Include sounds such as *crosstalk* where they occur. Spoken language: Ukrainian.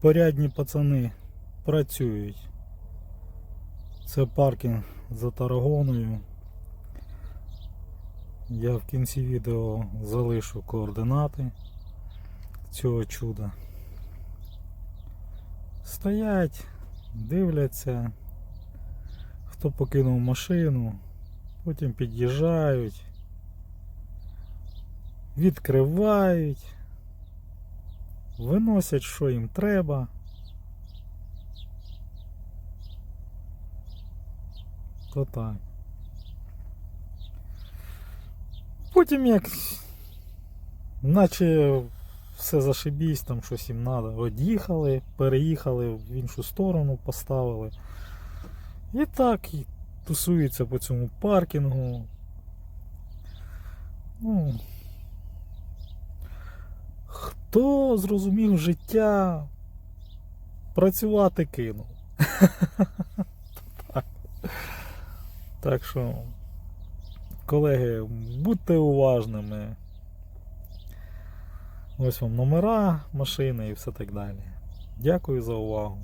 порядні пацани працюють. Це паркінг за Тарагоною. Я в кінці відео залишу координати цього чуда. Стоять, дивляться, хто покинув машину, потім під'їжджають, відкривають, виносять, що їм треба. То так. Потім як наче все зашибісь, там щось їм треба. Од'їхали, переїхали в іншу сторону, поставили. І так і тусуються по цьому паркінгу. Ну, хто зрозумів життя, працювати кинув. *laughs* Так що, колеги, будьте уважними. Ось вам номера машини і все так далі. Дякую за увагу.